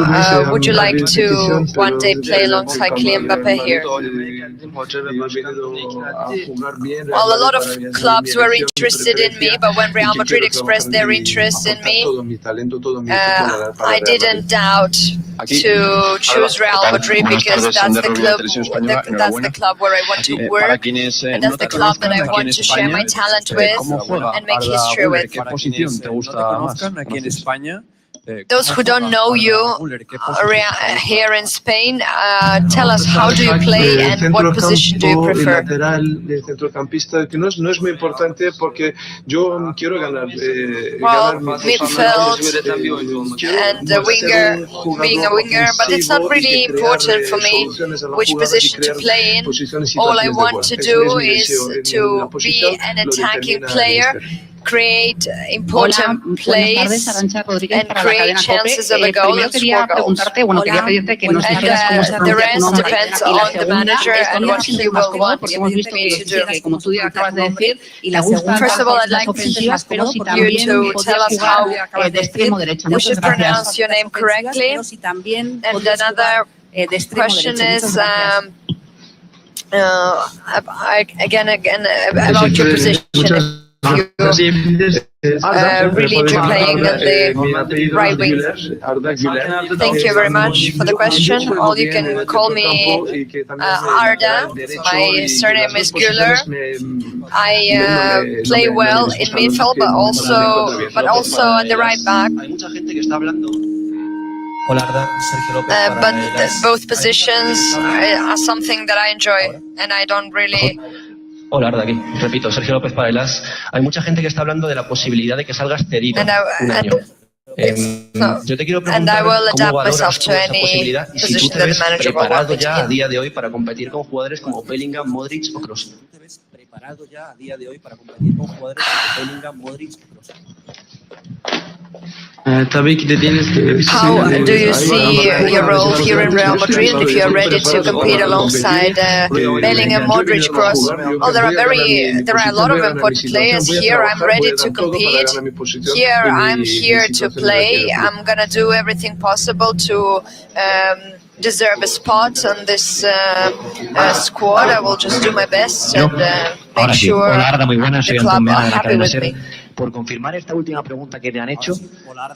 uh, would you like to one day play alongside Kylian Mbappe here? Well, a lot of clubs were interested in me, but when Real Madrid expressed their interest in me, uh, I didn't doubt to choose Real Madrid because that's the club, the, that's the club where I want to Eh, work, eh, and that's the club that I conozcan aquí en want to share my España, talent eh, with ¿cómo juega? and make Arda history Güler? with. Those who don't know you uh, here in Spain, uh, tell us how do you play and what position do you prefer? Well, midfield and a winger, being a winger, but it's not really important for me which position to play in. All I want to do is to be an attacking player create important Hola, plays tardes, and create chances of a goal the quería depends bueno, Hola. manager and que nos uh, will uh, First of all, I'd like you to tell us how, you should pronounce Your name correctly. And another question is... Um, uh, again, again, about your position. If you uh, really enjoy playing on the right wing. Thank you very much for the question. All you can call me uh, Arda. My surname is Güler. I uh, play well in midfield, but also, but also on the right back. Hay mucha gente que está hablando Hola, Arda. Sergio López Uh, but both positions are, are something that I enjoy, and I don't really. Hola, Arda, aquí. Repito, Sergio López para Elas. Hay mucha gente que está hablando de la posibilidad de que salgas cedido And I- un año. No. yo te quiero preguntar cómo adapt valoras myself tú to esa any posibilidad y si tú position te that the ves preparado want me to ya a día de hoy para competir con jugadores como Bellingham, Modric o Kroos. ¿Tú te ves preparado ya a día de hoy para competir con jugadores como Bellingham, Modric o Kroos? Tabii ki dediğiniz gibi How do you see your role here in Real Madrid if you are ready to compete alongside uh, Bellingham, Modric, Kroos? Oh, there are very, there are a lot of important players here. I'm ready to compete. Here, I'm here to play. I'm gonna do everything possible to um, deserve a spot on this uh, uh, squad. I will just do my best and uh, make sure Hola Arda, muy buenas. the club Antón are happy with me. Por confirmar esta última pregunta que te han hecho,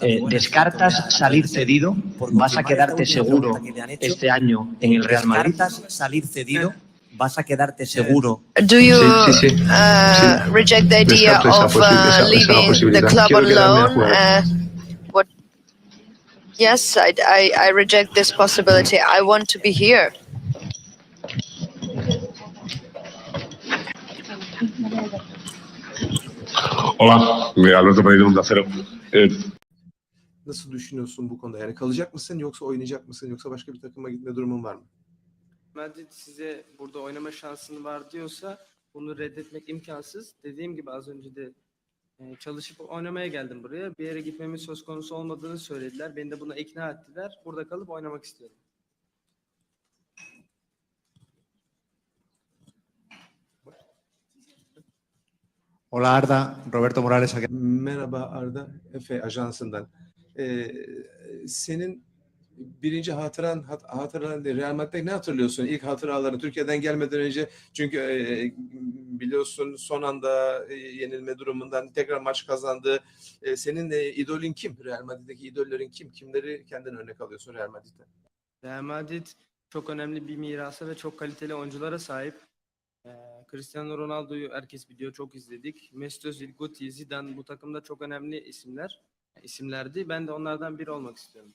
eh. ¿descartas salir cedido? ¿Vas a quedarte seguro este año en el Real Madrid? ¿Descartas salir cedido? ¿Vas a quedarte seguro? Do you Sí, sí, sí. uh, reject the idea of uh, leaving the club Quiero on quedarme a loan? jugar. Uh, what? Yes, I, I, I reject this possibility. I want to be here. Hola, Alberto Pereira, Onda Cero. Eh, Nasıl düşünüyorsun bu konuda? Yani kalacak mısın yoksa oynayacak mısın yoksa başka bir takıma gitme durumun var mı? Madrid size burada oynama şansın var diyorsa bunu reddetmek imkansız. Dediğim gibi az önce de e, çalışıp oynamaya geldim buraya. Bir yere gitmemin söz konusu olmadığını söylediler. Beni de buna ikna ettiler. Burada kalıp oynamak istiyorum. Hola Arda, Roberto Morales. Merhaba Arda, Efe Ajansı'ndan. Ee, senin birinci hatıran, hat, hatıran Real Madrid'de ne hatırlıyorsun? İlk hatıraların Türkiye'den gelmeden önce çünkü e, biliyorsun son anda e, yenilme durumundan tekrar maç kazandı. E, senin e, idolün kim? Real Madrid'deki idollerin kim? Kimleri kendine örnek alıyorsun Real Madrid'de? Real Madrid çok önemli bir mirasa ve çok kaliteli oyunculara sahip. Cristiano Ronaldo'yu herkes biliyor, çok izledik. Mesut Özil, Guti, Zidane bu takımda çok önemli isimler, isimlerdi. Ben de onlardan biri olmak istiyorum.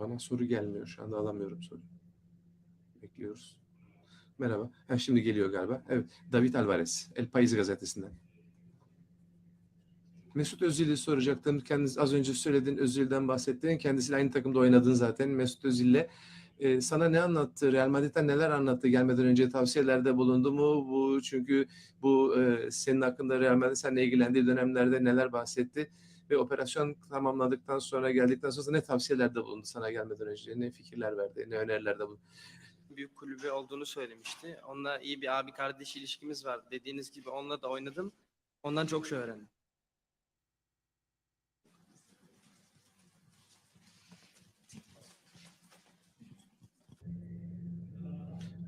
Bana soru gelmiyor. Şu anda alamıyorum soru. Bekliyoruz. Merhaba. Ha, şimdi geliyor galiba. Evet. David Alvarez. El País gazetesinden. Mesut Özil'i soracaktım. Kendisi az önce söyledin Özil'den bahsettin. Kendisiyle aynı takımda oynadın zaten. Mesut Özil'le Ee, sana ne anlattı? Real Madrid'den neler anlattı? Gelmeden önce tavsiyelerde bulundu mu? Bu çünkü bu e, senin hakkında Real Madrid seninle ilgilendiği dönemlerde neler bahsetti? Ve operasyon tamamladıktan sonra geldikten sonra ne tavsiyelerde bulundu sana gelmeden önce? Ne fikirler verdi? Ne önerilerde bulundu? Büyük kulübü olduğunu söylemişti. Onunla iyi bir abi kardeş ilişkimiz var. Dediğiniz gibi onunla da oynadım. Ondan çok şey öğrendim.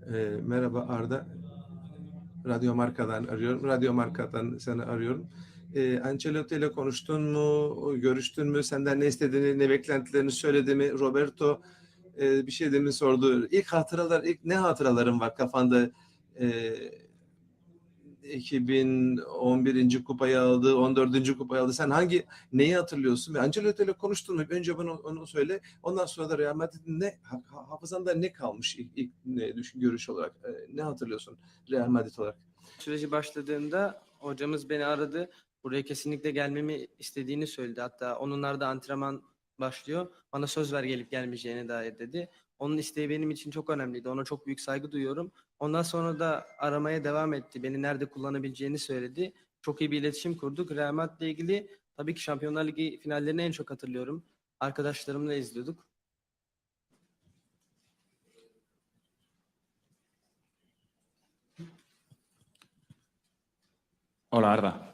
Ee, merhaba Arda. Radyo Marka'dan arıyorum. Radyo Marka'dan seni arıyorum. Ee, Ancelotti ile konuştun mu? Görüştün mü? Senden ne istediğini, ne beklentilerini söyledi mi? Roberto e, bir şey demin sordu. İlk hatıralar, ilk ne hatıraların var kafanda? Ee, 2011. kupayı aldı, 14. kupayı aldı. Sen hangi neyi hatırlıyorsun? Ancelotti ile konuştun mu? Önce bana onu söyle. Ondan sonra da Real Madrid'in ne ha- hafızanda ne kalmış ilk, ilk ne düşün görüş olarak? Ee, ne hatırlıyorsun Real Madrid olarak? Süreci başladığında hocamız beni aradı. Buraya kesinlikle gelmemi istediğini söyledi. Hatta onunlarda antrenman başlıyor. Bana söz ver gelip gelmeyeceğine dair dedi. Onun isteği benim için çok önemliydi. Ona çok büyük saygı duyuyorum. Ondan sonra da aramaya devam etti. Beni nerede kullanabileceğini söyledi. Çok iyi bir iletişim kurduk. Real Madrid'le ilgili tabii ki Şampiyonlar Ligi finallerini en çok hatırlıyorum. Arkadaşlarımla izliyorduk. Hola, Arda.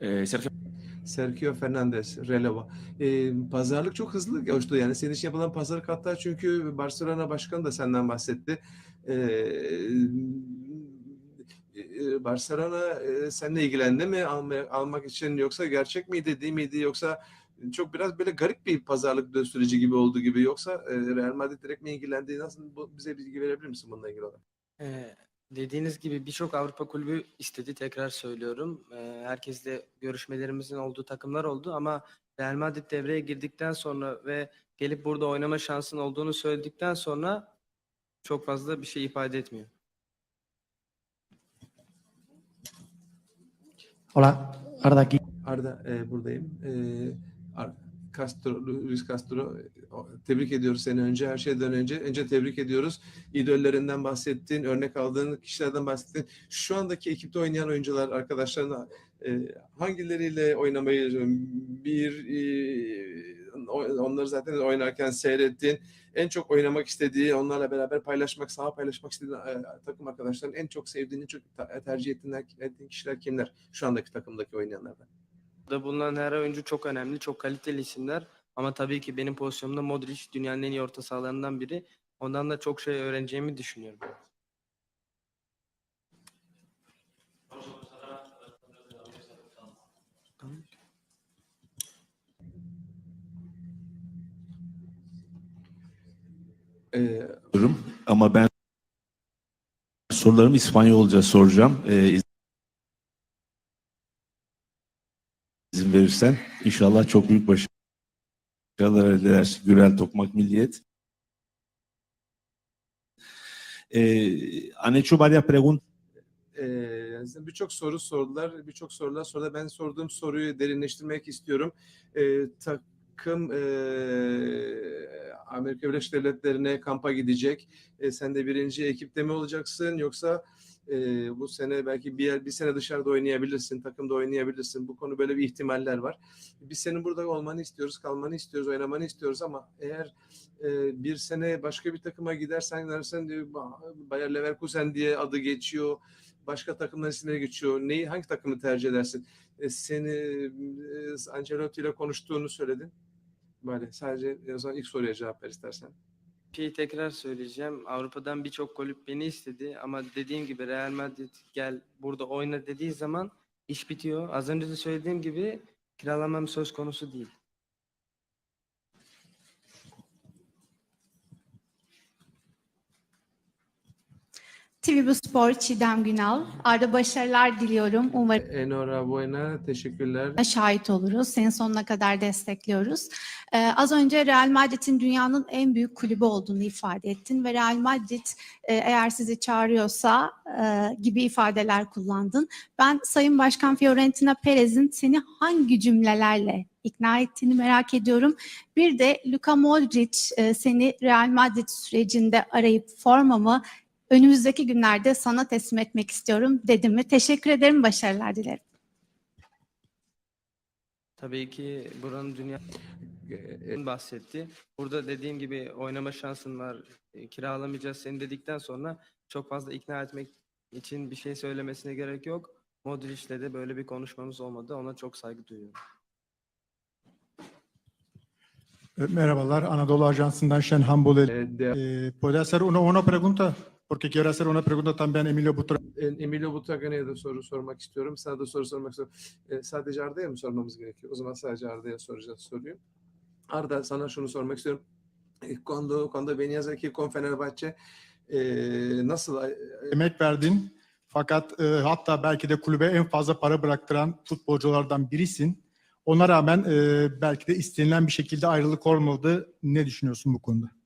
Eh, Sergio, Sergio Fernandez, Releva. Ee, pazarlık çok hızlı koştu. Yani senin için yapılan pazarlık hatta çünkü Barcelona Başkanı da senden bahsetti. Ee, e, Barcelona e, seninle ilgilendi mi almaya, almak için yoksa gerçek miydi değil miydi yoksa çok biraz böyle garip bir pazarlık süreci gibi oldu gibi yoksa e, Real Madrid direkt mi ilgilendi nasıl bu, bize bilgi verebilir misin bununla ilgili olarak? Ee, dediğiniz gibi birçok Avrupa kulübü istedi tekrar söylüyorum. Ee, herkesle görüşmelerimizin olduğu takımlar oldu ama Real Madrid devreye girdikten sonra ve gelip burada oynama şansın olduğunu söyledikten sonra çok fazla bir şey ifade etmiyor. Hola, Arda aquí. Arda e, buradayım. E, Ar- Castro, Luis Castro tebrik ediyoruz seni önce her şeyden önce. Önce tebrik ediyoruz. İdollerinden bahsettin, örnek aldığın kişilerden bahsettin. Şu andaki ekipte oynayan oyuncular arkadaşlarına e, hangileriyle oynamayı bir e, onları zaten oynarken seyrettin. En çok oynamak istediği, onlarla beraber paylaşmak, saha paylaşmak istediğin e, takım arkadaşların en çok sevdiğin, en çok tercih ettiğin kişiler kimler? Şu andaki takımdaki oynayanlardan. Burada bulunan her oyuncu çok önemli, çok kaliteli isimler. Ama tabii ki benim pozisyonumda Modric dünyanın en iyi orta sahalarından biri. Ondan da çok şey öğreneceğimi düşünüyorum. Ee, ama ben sorularımı İspanyolca soracağım. Eh, verirsen inşallah çok büyük başarılar elde edersin. Gürel Tokmak Milliyet. Eh, han hecho varias preguntas. Ee, birçok soru sordular. Birçok sorular sonra ben sorduğum soruyu derinleştirmek istiyorum. Ee, takım ee, Amerika Birleşik Devletleri'ne kampa gidecek. Ee, sen de birinci ekipte mi olacaksın yoksa ee, bu sene belki bir bir sene dışarıda oynayabilirsin, takımda oynayabilirsin. Bu konu böyle bir ihtimaller var. Biz senin burada olmanı istiyoruz, kalmanı istiyoruz, oynamanı istiyoruz ama eğer e, bir sene başka bir takıma gidersen dersen Bayer Leverkusen diye adı geçiyor başka takımların isimleri geçiyor. Neyi, hangi takımı tercih edersin? E, seni e, Ancelotti ile konuştuğunu söyledin. Böyle sadece o zaman ilk soruya cevap ver istersen. Şeyi tekrar söyleyeceğim. Avrupa'dan birçok kulüp beni istedi ama dediğim gibi Real Madrid gel burada oyna dediği zaman iş bitiyor. Az önce de söylediğim gibi kiralamam söz konusu değil. TV Spor Çiğdem Günal. Arda başarılar diliyorum. Umarım Enhorabuena, teşekkürler. şahit oluruz. Seni sonuna kadar destekliyoruz. Ee, az önce Real Madrid'in dünyanın en büyük kulübü olduğunu ifade ettin ve Real Madrid e, eğer sizi çağırıyorsa e, gibi ifadeler kullandın. Ben Sayın Başkan Fiorentina Perez'in seni hangi cümlelerle ikna ettiğini merak ediyorum. Bir de Luka Modric e, seni Real Madrid sürecinde arayıp formamı önümüzdeki günlerde sana teslim etmek istiyorum dedi mi? Teşekkür ederim, başarılar dilerim. Tabii ki buranın dünya Ee, bahsetti. Burada dediğim gibi oynama şansın var. e, Kiralamayacağız seni dedikten sonra çok fazla ikna etmek için bir şey söylemesine gerek yok. Modric'le de böyle bir konuşmamız olmadı. Ona çok saygı duyuyorum. Merhabalar, Anadolu Ajansı'ndan Şenhan Bolel. de- Eh, ¿Puede hacer una, una pregunta? Porque quiero hacer una pregunta también a Emilio Butra. Emilio Butragan'a da soru sormak istiyorum. Sana da soru sormak istiyorum. E, sadece Arda'ya mı sormamız gerekiyor? O zaman sadece Arda'ya soracağız soruyu. Arda sana şunu sormak istiyorum. E, Quando, quando venías aquí con Fenerbahçe e, nasıl e, Emek verdin. Fakat eh, hatta belki de kulübe en fazla para bıraktıran futbolculardan birisin. Ona rağmen eh, belki de istenilen bir şekilde ayrılık olmadı. Ne düşünüyorsun bu konuda?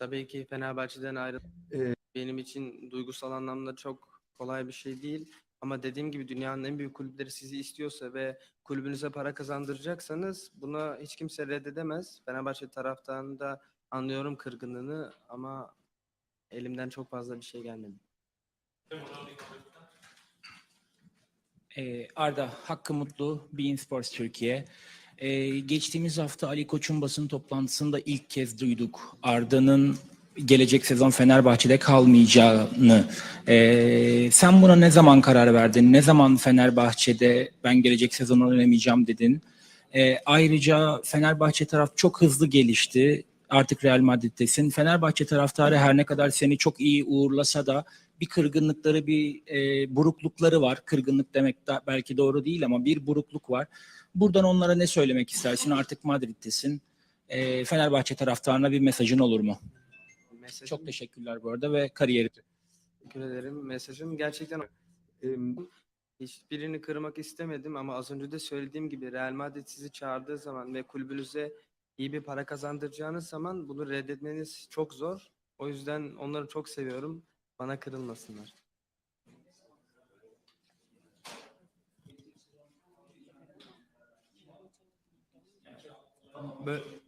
Tabii ki Fenerbahçe'den ayrı Ee, benim için duygusal anlamda çok kolay bir şey değil. Ama dediğim gibi dünyanın en büyük kulüpleri sizi istiyorsa ve kulübünüze para kazandıracaksanız buna hiç kimse reddedemez. Fenerbahçe taraftarını da anlıyorum kırgınlığını ama elimden çok fazla bir şey gelmedi. Ee, Arda Hakkı Mutlu, Bein Sports Türkiye. Ee, geçtiğimiz hafta Ali Koç'un basın toplantısında ilk kez duyduk Arda'nın gelecek sezon Fenerbahçe'de kalmayacağını. Ee, sen buna ne zaman karar verdin? Ne zaman Fenerbahçe'de ben gelecek sezon oynamayacağım dedin? Ee, ayrıca Fenerbahçe taraf çok hızlı gelişti. Artık Real Madrid'desin. Fenerbahçe taraftarı her ne kadar seni çok iyi uğurlasa da bir kırgınlıkları, bir e, buruklukları var. Kırgınlık demek de belki doğru değil ama bir burukluk var. Buradan onlara ne söylemek istersin? Artık Madrid'desin. E, Fenerbahçe taraftarına bir mesajın olur mu? Mesajım, Çok teşekkürler bu arada ve kariyeri. teşekkür ederim. Mesajım gerçekten em, hiçbirini kırmak istemedim ama az önce de söylediğim gibi Real Madrid sizi çağırdığı zaman ve kulübünüze iyi bir para kazandıracağınız zaman bunu reddetmeniz çok zor. O yüzden onları çok seviyorum. Bana kırılmasınlar. Bö-